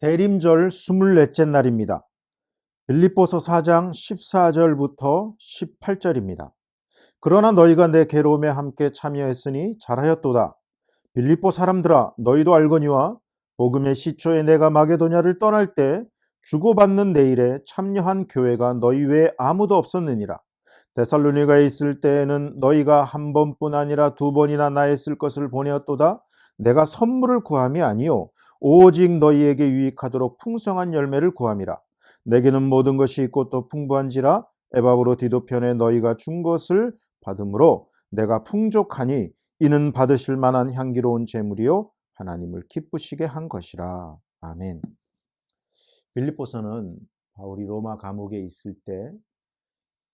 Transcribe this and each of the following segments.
대림절 24째 날입니다. 빌립보서 4장 14절부터 18절입니다. 그러나 너희가 내 괴로움에 함께 참여했으니 잘하였도다. 빌립보 사람들아 너희도 알거니와 복음의 시초에 내가 마게도냐를 떠날 때 주고받는 내일에 참여한 교회가 너희 외에 아무도 없었느니라. 데살로니가에 있을 때에는 너희가 한 번뿐 아니라 두 번이나 나에 쓸 것을 보내었도다. 내가 선물을 구함이 아니요 오직 너희에게 유익하도록 풍성한 열매를 구함이라. 내게는 모든 것이 있고 또 풍부한지라 에바브로 디도편에 너희가 준 것을 받음으로 내가 풍족하니 이는 받으실 만한 향기로운 제물이요 하나님을 기쁘시게 한 것이라. 아멘. 빌립보서는 바울이 로마 감옥에 있을 때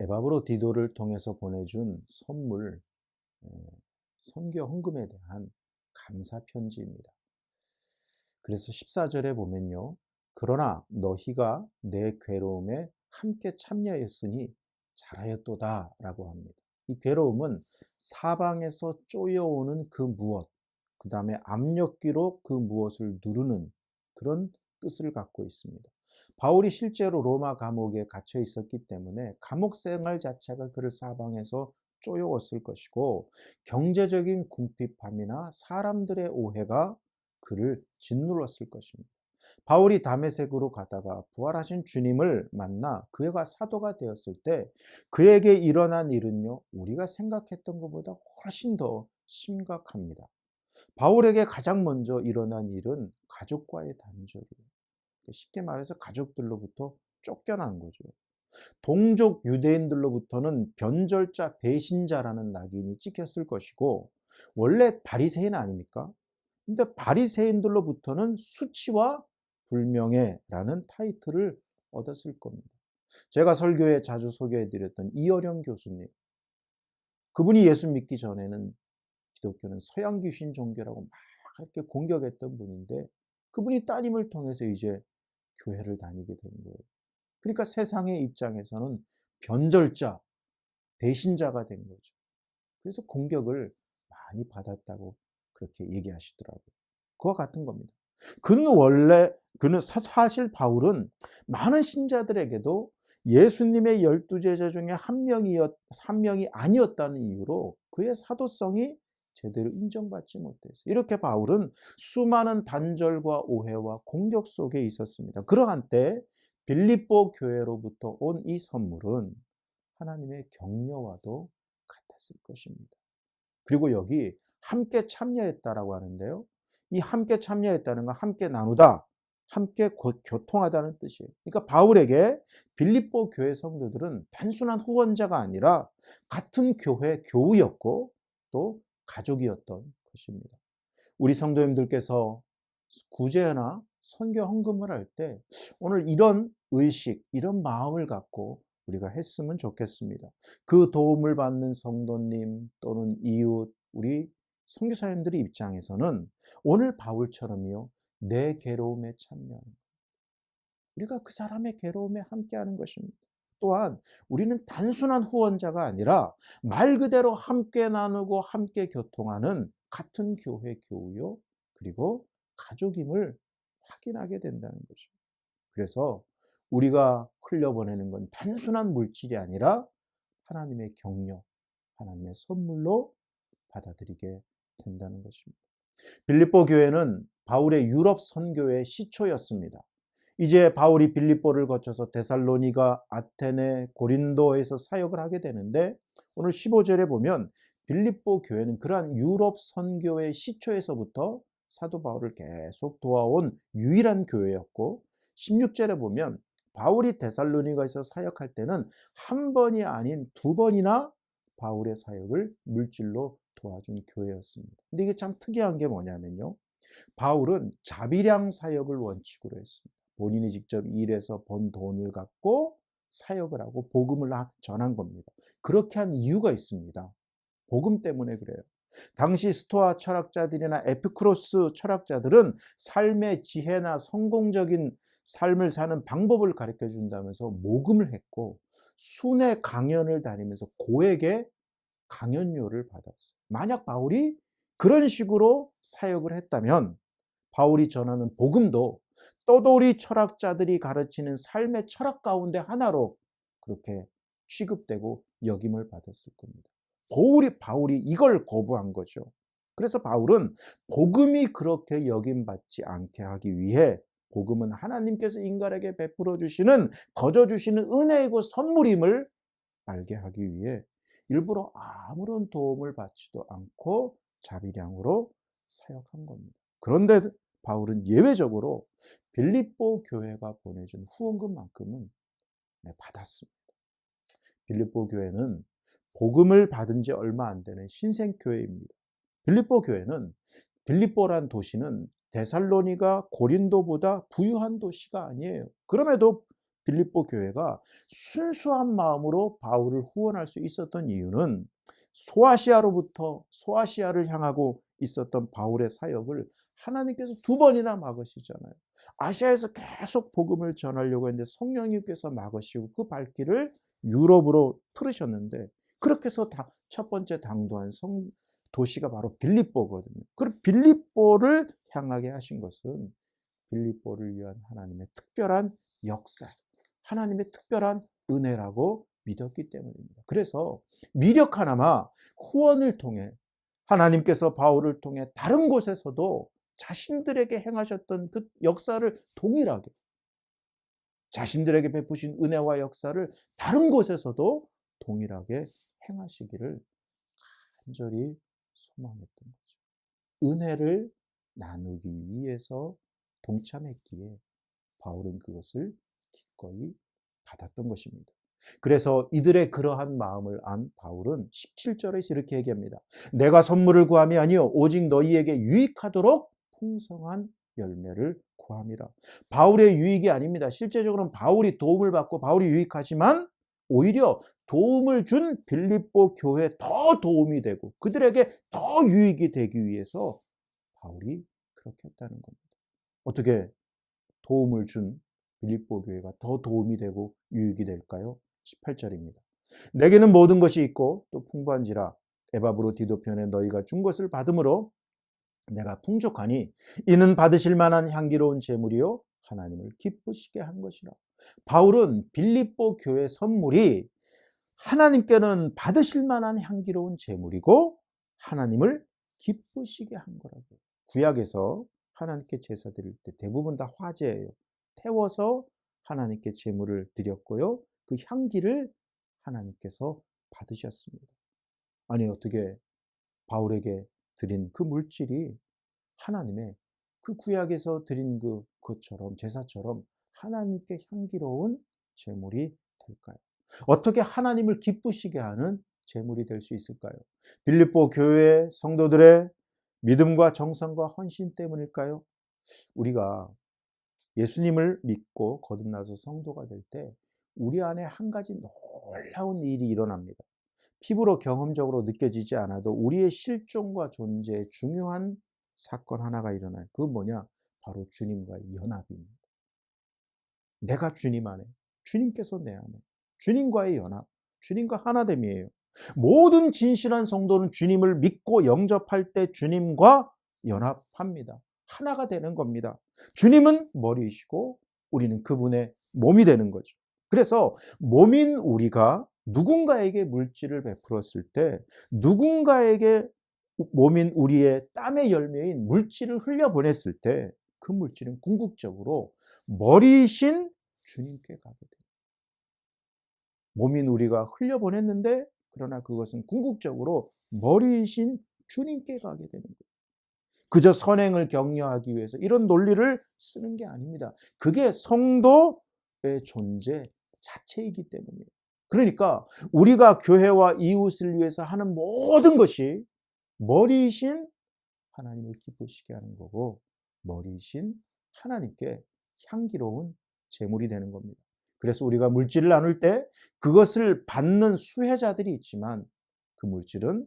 에바브로 디도를 통해서 보내준 선물, 선교 헌금에 대한 감사 편지입니다. 그래서 14절에 보면요. 그러나 너희가 내 괴로움에 함께 참여했으니 잘하였도다 라고 합니다. 이 괴로움은 사방에서 쪼여오는 그 무엇, 그 다음에 압력기로 그 무엇을 누르는 그런 뜻을 갖고 있습니다. 바울이 실제로 로마 감옥에 갇혀 있었기 때문에 감옥 생활 자체가 그를 사방에서 쪼여왔을 것이고 경제적인 궁핍함이나 사람들의 오해가 그를 짓눌렀을 것입니다. 바울이 다메섹으로 가다가 부활하신 주님을 만나 그가 사도가 되었을 때 그에게 일어난 일은요, 우리가 생각했던 것보다 훨씬 더 심각합니다. 바울에게 가장 먼저 일어난 일은 가족과의 단절이에요. 쉽게 말해서 가족들로부터 쫓겨난 거죠. 동족 유대인들로부터는 변절자 배신자라는 낙인이 찍혔을 것이고 원래 바리새인 아닙니까? 근데 바리새인들로부터는 수치와 불명예라는 타이틀을 얻었을 겁니다. 제가 설교에 자주 소개해 드렸던 이어령 교수님. 그분이 예수 믿기 전에는 기독교는 서양 귀신 종교라고 막 이렇게 공격했던 분인데 그분이 따님을 통해서 이제 교회를 다니게 된 거예요. 그러니까 세상의 입장에서는 변절자, 배신자가 된 거죠. 그래서 공격을 많이 받았다고 그렇게 얘기하시더라고요. 그와 같은 겁니다. 그는 원래, 그는 사실 바울은 많은 신자들에게도 예수님의 열두 제자 중에 한 명이었, 한 명이 아니었다는 이유로 그의 사도성이 제대로 인정받지 못했어요. 이렇게 바울은 수많은 단절과 오해와 공격 속에 있었습니다. 그러한 때 빌립보 교회로부터 온 이 선물은 하나님의 격려와도 같았을 것입니다. 그리고 여기 함께 참여했다라고 하는데요. 이 함께 참여했다는 건 함께 나누다, 함께 교통하다는 뜻이에요. 그러니까 바울에게 빌립보 교회 성도들은 단순한 후원자가 아니라 같은 교회 교우였고 또 가족이었던 것입니다. 우리 성도님들께서 구제나 선교 헌금을 할 때 오늘 이런 의식, 이런 마음을 갖고 우리가 했으면 좋겠습니다. 그 도움을 받는 성도님 또는 이웃, 우리 선교사님들의 입장에서는 오늘 바울처럼요, 내 괴로움에 참여하는 우리가 그 사람의 괴로움에 함께하는 것입니다. 또한 우리는 단순한 후원자가 아니라 말 그대로 함께 나누고 함께 교통하는 같은 교회 교우요, 그리고 가족임을 확인하게 된다는 거죠. 그래서 우리가 흘려보내는 건 단순한 물질이 아니라 하나님의 격려, 하나님의 선물로 받아들이게 된다는 것입니다. 빌립보 교회는 바울의 유럽 선교의 시초였습니다. 이제 바울이 빌립보를 거쳐서 데살로니가, 아테네, 고린도에서 사역을 하게 되는데 오늘 15절에 보면 빌립보 교회는 그러한 유럽 선교의 시초에서부터 사도 바울을 계속 도와온 유일한 교회였고 16절에 보면 바울이 데살로니가에서 사역할 때는 한 번이 아닌 두 번이나 바울의 사역을 물질로 도와준 교회였습니다. 근데 이게 참 특이한 게 뭐냐면요. 바울은 자비량 사역을 원칙으로 했습니다. 본인이 직접 일해서 번 돈을 갖고 사역을 하고 복음을 전한 겁니다. 그렇게 한 이유가 있습니다. 복음 때문에 그래요. 당시 스토아 철학자들이나 에피크로스 철학자들은 삶의 지혜나 성공적인 삶을 사는 방법을 가르쳐 준다면서 모금을 했고 순회 강연을 다니면서 고액의 강연료를 받았어요. 만약 바울이 그런 식으로 사역을 했다면 바울이 전하는 복음도 떠돌이 철학자들이 가르치는 삶의 철학 가운데 하나로 그렇게 취급되고 역임을 받았을 겁니다. 바울이, 바울이 이걸 거부한 거죠. 그래서 바울은 복음이 그렇게 역임받지 않게 하기 위해 복음은 하나님께서 인간에게 베풀어 주시는 거저 주시는 은혜이고 선물임을 알게 하기 위해 일부러 아무런 도움을 받지도 않고 자비량으로 사역한 겁니다. 그런데 바울은 예외적으로 빌립보 교회가 보내준 후원금만큼은 네, 받았습니다. 빌립보 교회는 복음을 받은 지 얼마 안 되는 신생교회입니다. 빌립보 교회는 빌립보란 도시는 데살로니가 고린도보다 부유한 도시가 아니에요. 그럼에도 빌립보 교회가 순수한 마음으로 바울을 후원할 수 있었던 이유는 소아시아로부터 소아시아를 향하고 있었던 바울의 사역을 하나님께서 두 번이나 막으시잖아요. 아시아에서 계속 복음을 전하려고 했는데 성령님께서 막으시고 그 발길을 유럽으로 틀으셨는데 그렇게 해서 다첫 번째 당도한 성 도시가 바로 빌립보거든요. 그 빌립보를 향하게 하신 것은 빌립보를 위한 하나님의 특별한 역사, 하나님의 특별한 은혜라고 믿었기 때문입니다. 그래서 미력 하나마 후원을 통해 하나님께서 바울을 통해 다른 곳에서도 자신들에게 행하셨던 그 역사를 동일하게 자신들에게 베푸신 은혜와 역사를 다른 곳에서도 동일하게 행하시기를 간절히 소망했던 거죠. 은혜를 나누기 위해서 동참했기에 바울은 그것을 기꺼이 받았던 것입니다. 그래서 이들의 그러한 마음을 안 바울은 17절에서 이렇게 얘기합니다. 내가 선물을 구함이 아니요 오직 너희에게 유익하도록 풍성한 열매를 구함이라. 바울의 유익이 아닙니다. 실제적으로는 바울이 도움을 받고 바울이 유익하지만 오히려 도움을 준 빌립보 교회에 더 도움이 되고 그들에게 더 유익이 되기 위해서 바울이 그렇게 했다는 겁니다. 어떻게 도움을 준 빌립보 교회가 더 도움이 되고 유익이 될까요? 18절입니다. 내게는 모든 것이 있고 또 풍부한지라 에바브로 디도편에 너희가 준 것을 받음으로 내가 풍족하니 이는 받으실 만한 향기로운 제물이요 하나님을 기쁘시게 한 것이라. 바울은 빌립보 교회 선물이 하나님께는 받으실 만한 향기로운 제물이고 하나님을 기쁘시게 한 거라고. 구약에서 하나님께 제사 드릴 때 대부분 다 화제예요. 태워서 하나님께 제물을 드렸고요. 그 향기를 하나님께서 받으셨습니다. 아니 어떻게 바울에게 드린 그 물질이 하나님의 그 구약에서 드린 그 것처럼 제사처럼 하나님께 향기로운 제물이 될까요? 어떻게 하나님을 기쁘시게 하는 제물이 될 수 있을까요? 빌립보 교회 성도들의 믿음과 정성과 헌신 때문일까요? 우리가 예수님을 믿고 거듭나서 성도가 될 때 우리 안에 한 가지 놀라운 일이 일어납니다. 피부로 경험적으로 느껴지지 않아도 우리의 실존과 존재에 중요한 사건 하나가 일어나요. 그건 뭐냐? 바로 주님과의 연합입니다. 내가 주님 안에, 주님께서 내 안에, 주님과의 연합, 주님과 하나됨이에요. 모든 진실한 성도는 주님을 믿고 영접할 때 주님과 연합합니다. 하나가 되는 겁니다. 주님은 머리이시고 우리는 그분의 몸이 되는 거죠. 그래서 몸인 우리가 누군가에게 물질을 베풀었을 때 누군가에게 몸인 우리의 땀의 열매인 물질을 흘려보냈을 때 그 물질은 궁극적으로 머리이신 주님께 가게 돼요. 몸인 우리가 흘려보냈는데 그러나 그것은 궁극적으로 머리이신 주님께 가게 되는 거예요. 그저 선행을 격려하기 위해서 이런 논리를 쓰는 게 아닙니다. 그게 성도의 존재 자체이기 때문이에요. 그러니까 우리가 교회와 이웃을 위해서 하는 모든 것이 머리이신 하나님을 기쁘시게 하는 거고 머리이신 하나님께 향기로운 제물이 되는 겁니다. 그래서 우리가 물질을 나눌 때 그것을 받는 수혜자들이 있지만 그 물질은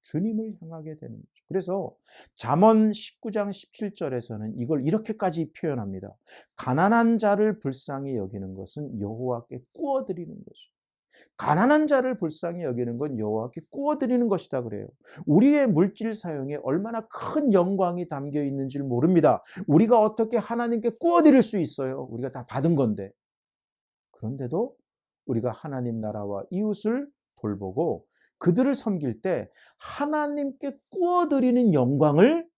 주님을 향하게 되는 거죠. 그래서 잠언 19장 17절에서는 이걸 이렇게까지 표현합니다. 가난한 자를 불쌍히 여기는 것은 여호와께 꾸어 드리는 거죠. 가난한 자를 불쌍히 여기는 건 여호와께 구워드리는 것이다 그래요. 우리의 물질 사용에 얼마나 큰 영광이 담겨 있는지를 모릅니다. 우리가 어떻게 하나님께 구워드릴 수 있어요? 우리가 다 받은 건데. 그런데도 우리가 하나님 나라와 이웃을 돌보고 그들을 섬길 때 하나님께 구워드리는 영광을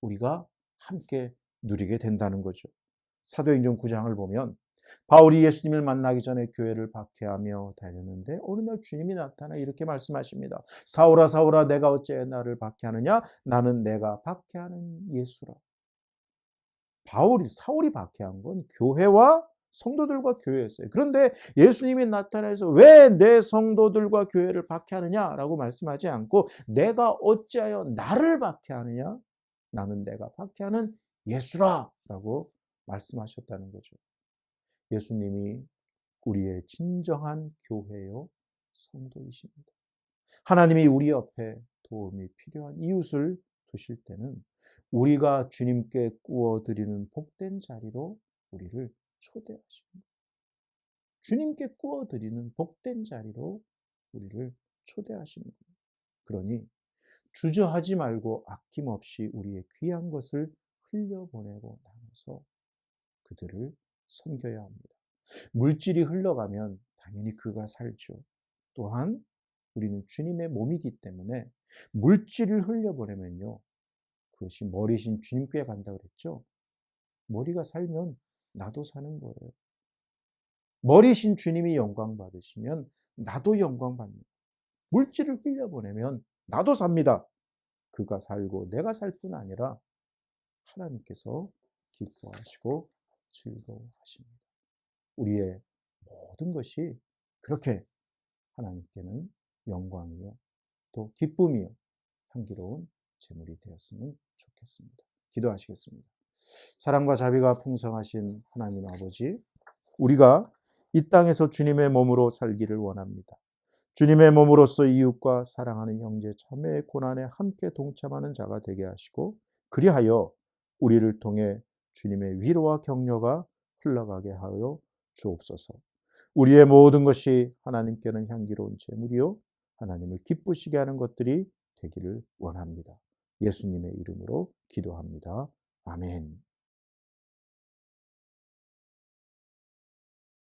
우리가 함께 누리게 된다는 거죠. 사도행전 9장을 보면 바울이 예수님을 만나기 전에 교회를 박해하며 다녔는데 어느 날 주님이 나타나 이렇게 말씀하십니다. 사울아 사울아 내가 어째 나를 박해하느냐 나는 내가 박해하는 예수라. 바울이 사울이 박해한 건 교회와 성도들과 교회였어요. 그런데 예수님이 나타나서 왜 내 성도들과 교회를 박해하느냐라고 말씀하지 않고 내가 어찌하여 나를 박해하느냐? 나는 내가 박해하는 예수라라고 말씀하셨다는 거죠. 예수님이 우리의 진정한 교회요 성도이십니다. 하나님이 우리 옆에 도움이 필요한 이웃을 두실 때는 우리가 주님께 구워 드리는 복된 자리로 우리를 초대하십니다. 주님께 구워 드리는 복된 자리로 우리를 초대하시는 거예요. 그러니 주저하지 말고 아낌없이 우리의 귀한 것을 흘려보내고 나눠서 그들을 섬겨야 합니다. 물질이 흘러가면 당연히 그가 살죠. 또한 우리는 주님의 몸이기 때문에 물질을 흘려보내면요. 그것이 머리신 주님께 간다 그랬죠. 머리가 살면 나도 사는 거예요. 머리신 주님이 영광 받으시면 나도 영광 받는 물질을 흘려보내면 나도 삽니다. 그가 살고 내가 살 뿐 아니라 하나님께서 기뻐하시고 즐거워하십니다. 우리의 모든 것이 그렇게 하나님께는 영광이요 또 기쁨이요 향기로운 제물이 되었으면 좋겠습니다. 기도하시겠습니다. 사랑과 자비가 풍성하신 하나님 아버지, 우리가 이 땅에서 주님의 몸으로 살기를 원합니다. 주님의 몸으로서 이웃과 사랑하는 형제 자매의 고난에 함께 동참하는 자가 되게 하시고 그리하여 우리를 통해 주님의 위로와 격려가 흘러가게 하여 주옵소서. 우리의 모든 것이 하나님께는 향기로운 제물이요 하나님을 기쁘시게 하는 것들이 되기를 원합니다. 예수님의 이름으로 기도합니다. 아멘.